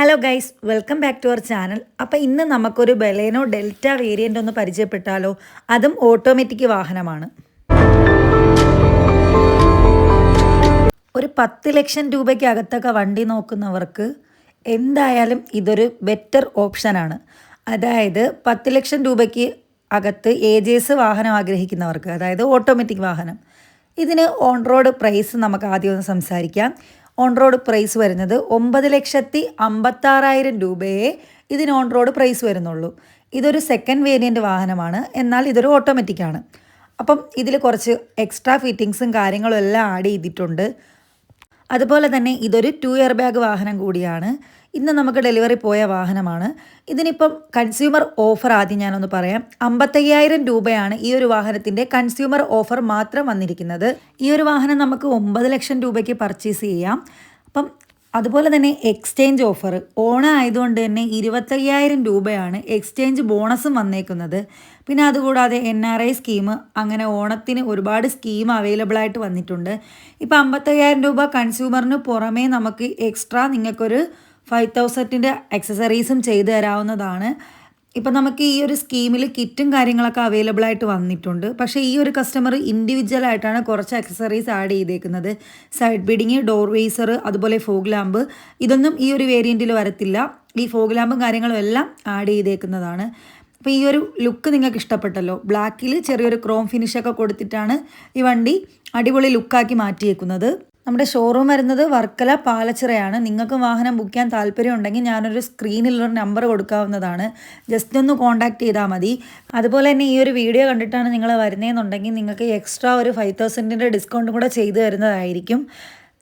Hello guys welcome back to our channel അപ്പോൾ ഇന്ന് നമുക്കൊരു ബലേനോ ഡെൽറ്റ വേരിയന്റ് ഒന്ന് പരിചയപ്പെട്ടാലോ? അതും ഓട്ടോമാറ്റിക് വാഹനമാണ്. ഒരു പത്ത് ലക്ഷം രൂപയ്ക്കകത്തൊക്കെ വണ്ടി നോക്കുന്നവർക്ക് എന്തായാലും ഇതൊരു ബെറ്റർ ഓപ്ഷനാണ് അതായത് പത്ത് ലക്ഷം രൂപയ്ക്ക് അകത്ത് ഏജേഴ്സ് വാഹനം ആഗ്രഹിക്കുന്നവർക്ക് അതായത് ഓട്ടോമാറ്റിക് വാഹനം. ഇതിന് ഓൺ റോഡ് പ്രൈസ് നമുക്ക് ആദ്യം ഒന്ന് സംസാരിക്കാം. ഓൺ റോഡ് പ്രൈസ് വരുന്നത് ഒമ്പത് ലക്ഷത്തി അമ്പത്താറായിരം രൂപയെ ഇതിന് ഓൺ റോഡ് പ്രൈസ് വരുന്നുള്ളൂ. ഇതൊരു സെക്കൻഡ് വേരിയന്റ് വാഹനമാണ്. എന്നാൽ ഇതൊരു ഓട്ടോമാറ്റിക് ആണ്. അപ്പം ഇതിൽ കുറച്ച് എക്സ്ട്രാ ഫിറ്റിങ്സും കാര്യങ്ങളും എല്ലാം ആഡ് ചെയ്തിട്ടുണ്ട്. അതുപോലെ തന്നെ ഇതൊരു ടു ഇയർ ബാഗ് വാഹനം കൂടിയാണ്. ഇന്ന് നമുക്ക് ഡെലിവറി പോയ വാഹനമാണ്. ഇതിനിപ്പം കൺസ്യൂമർ ഓഫർ ആദ്യം ഞാനൊന്ന് പറയാം. അമ്പത്തയ്യായിരം രൂപയാണ് ഈ ഒരു വാഹനത്തിന്റെ കൺസ്യൂമർ ഓഫർ മാത്രം വന്നിരിക്കുന്നത്. ഈ ഒരു വാഹനം നമുക്ക് ഒമ്പത് ലക്ഷം രൂപയ്ക്ക് പർച്ചേസ് ചെയ്യാം. അപ്പം അതുപോലെ തന്നെ എക്സ്ചേഞ്ച് ഓഫർ. ഓണം ആയതുകൊണ്ട് തന്നെ ഇരുപത്തയ്യായിരം രൂപയാണ് എക്സ്ചേഞ്ച് ബോണസും വന്നേക്കുന്നത്. പിന്നെ അതുകൂടാതെ എൻ ആർ ഐ സ്കീം അങ്ങനെ ഓണത്തിന് ഒരുപാട് സ്കീം അവൈലബിൾ ആയിട്ട് വന്നിട്ടുണ്ട്. ഇപ്പോൾ അമ്പത്തയ്യായിരം രൂപ കൺസ്യൂമറിന് പുറമേ നമുക്ക് എക്സ്ട്രാ നിങ്ങൾക്കൊരു ഫൈവ് തൗസൻഡിന്റെ അക്സസറീസും ചെയ്തു തരാവുന്നതാണ്. ഇപ്പം നമുക്ക് ഈ ഒരു സ്കീമിൽ കിറ്റും കാര്യങ്ങളൊക്കെ അവൈലബിൾ ആയിട്ട് വന്നിട്ടുണ്ട്. പക്ഷേ ഈ ഒരു കസ്റ്റമർ ഇൻഡിവിജ്വൽ ആയിട്ടാണ് കുറച്ച് അക്സസറീസ് ആഡ് ചെയ്തേക്കുന്നത്. സൈഡ് ബീഡിങ് ഡോർ വേസർ അതുപോലെ ഫോഗ് ലാമ്പ് ഇതൊന്നും ഈ ഒരു വേരിയന്റിൽ വരത്തില്ല. ഈ ഫോഗ് ലാമ്പും കാര്യങ്ങളും എല്ലാം ആഡ് ചെയ്തേക്കുന്നതാണ്. അപ്പോൾ ഈ ഒരു ലുക്ക് നിങ്ങൾക്ക് ഇഷ്ടപ്പെട്ടല്ലോ. ബ്ലാക്കിൽ ചെറിയൊരു ക്രോം ഫിനിഷൊക്കെ കൊടുത്തിട്ടാണ് ഈ വണ്ടി അടിപൊളി ലുക്കാക്കി മാറ്റിയേക്കുന്നത്. നമ്മുടെ ഷോറൂം വരുന്നത് വർക്കല പാലച്ചിറയാണ്. നിങ്ങൾക്ക് വാഹനം ബുക്ക് ചെയ്യാൻ താല്പര്യം ഉണ്ടെങ്കിൽ ഞാനൊരു സ്ക്രീനിലൊരു നമ്പർ കൊടുക്കാവുന്നതാണ്. ജസ്റ്റ് ഒന്ന് കോൺടാക്ട് ചെയ്താൽ മതി. അതുപോലെ തന്നെ ഈ ഒരു വീഡിയോ കണ്ടിട്ടാണ് നിങ്ങൾ വരുന്നതെന്നുണ്ടെങ്കിൽ നിങ്ങൾക്ക് എക്സ്ട്രാ ഒരു ഫൈവ് തൗസൻഡിന്റെ ഡിസ്കൗണ്ട് കൂടെ ചെയ്തു തരുന്നതായിരിക്കും.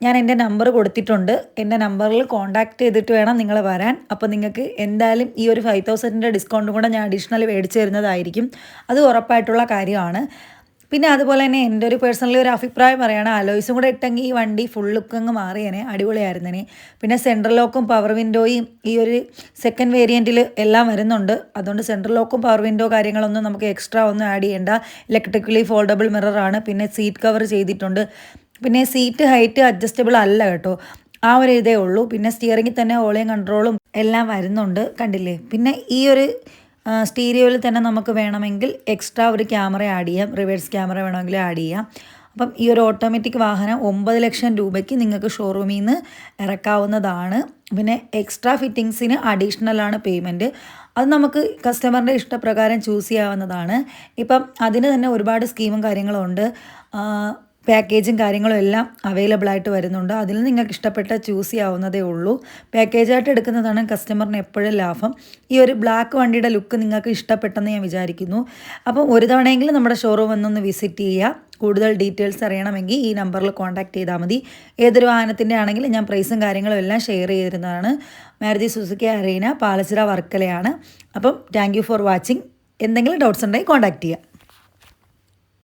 ഞാൻ എന്റെ നമ്പർ കൊടുത്തിട്ടുണ്ട്. എന്റെ നമ്പറിൽ കോൺടാക്ട് ചെയ്തിട്ട് വേണം നിങ്ങൾ വരാൻ. അപ്പോൾ നിങ്ങൾക്ക് എന്തായാലും ഈ ഒരു ഫൈവ് തൗസൻഡിന്റെ ഡിസ്കൗണ്ടും കൂടെ ഞാൻ അഡീഷണൽ മേടിച്ച് തരുന്നതായിരിക്കും. അത് ഉറപ്പായിട്ടുള്ള കാര്യമാണ്. പിന്നെ അതുപോലെ തന്നെ എന്റെ ഒരു പേഴ്സണലി ഒരു അഭിപ്രായം പറയുകയാണ് അലോയ്സും കൂടെ ഇട്ടെങ്കിൽ ഈ വണ്ടി ഫുൾ ലുക്ക് അങ്ങ് മാറിയേനെ അടിപൊളിയായിരുന്നേനെ പിന്നെ സെൻട്രൽ ലോക്കും പവർ വിൻഡോയും ഈ ഒരു സെക്കൻഡ് വേരിയന്റിൽ എല്ലാം വരുന്നുണ്ട്. അതുകൊണ്ട് സെൻട്രൽ ലോക്കും പവർ വിൻഡോ കാര്യങ്ങളൊന്നും നമുക്ക് എക്സ്ട്രാ ഒന്നും ആഡ് ചെയ്യേണ്ട. ഇലക്ട്രിക്കലി ഫോൾഡബിൾ മിററാണ് പിന്നെ സീറ്റ് കവർ ചെയ്തിട്ടുണ്ട്. പിന്നെ സീറ്റ് ഹൈറ്റ് അഡ്ജസ്റ്റബിൾ അല്ല കേട്ടോ. ആ ഒരു ഇതേ ഉള്ളൂ. പിന്നെ സ്റ്റിയറിങ്ങിൽ തന്നെ ഓളിയും കൺട്രോളും എല്ലാം വരുന്നുണ്ട്. കണ്ടില്ലേ? പിന്നെ ഈ ഒരു സ്റ്റീരിയോയിൽ തന്നെ നമുക്ക് വേണമെങ്കിൽ എക്സ്ട്രാ ഒരു ക്യാമറ ആഡ് ചെയ്യാം. റിവേഴ്സ് ക്യാമറ വേണമെങ്കിൽ ആഡ് ചെയ്യാം. അപ്പം ഈ ഒരു ഓട്ടോമാറ്റിക് വാഹനം ഒമ്പത് ലക്ഷം രൂപയ്ക്ക് നിങ്ങൾക്ക് ഷോറൂമിൽ നിന്ന് ഇറക്കാവുന്നതാണ്. പിന്നെ എക്സ്ട്രാ ഫിറ്റിങ്സിന് അഡീഷണലാണ് പേയ്മെന്റ് അത് നമുക്ക് കസ്റ്റമറിന്റെ ഇഷ്ടപ്രകാരം ചൂസ് ചെയ്യാവുന്നതാണ്. ഇപ്പം അതിന് തന്നെ ഒരുപാട് സ്കീമും കാര്യങ്ങളും ഉണ്ട്. പാക്കേജും കാര്യങ്ങളും എല്ലാം അവൈലബിൾ ആയിട്ട് വരുന്നുണ്ട്. അതിൽ നിങ്ങൾക്ക് ഇഷ്ടപ്പെട്ട ചൂസ് ചെയ്യാവുന്നതേ ഉള്ളൂ. പാക്കേജായിട്ട് എടുക്കുന്നതാണ് കസ്റ്റമറിന് എപ്പോഴും ലാഭം. ഈ ഒരു ബ്ലാക്ക് വണ്ടിയുടെ ലുക്ക് നിങ്ങൾക്ക് ഇഷ്ടപ്പെട്ടെന്ന് ഞാൻ വിചാരിക്കുന്നു. അപ്പം ഒരു തവണയെങ്കിലും നമ്മുടെ ഷോറൂം വന്നൊന്ന് വിസിറ്റ് ചെയ്യുക. കൂടുതൽ ഡീറ്റെയിൽസ് അറിയണമെങ്കിൽ ഈ നമ്പറിൽ കോൺടാക്ട് ചെയ്താൽ മതി. ഏതൊരു വാഹനത്തിന്റെ ആണെങ്കിലും ഞാൻ പ്രൈസും കാര്യങ്ങളും എല്ലാം ഷെയർ ചെയ്തിരുന്നതാണ്. മാരുതി സുസുക്കി അറീന പാലച്ചിറ വർക്കലയാണ്. അപ്പം താങ്ക് ഫോർ വാച്ചിങ് എന്തെങ്കിലും ഡൗട്ട്സ് ഉണ്ടെങ്കിൽ കോൺടാക്ട് ചെയ്യുക.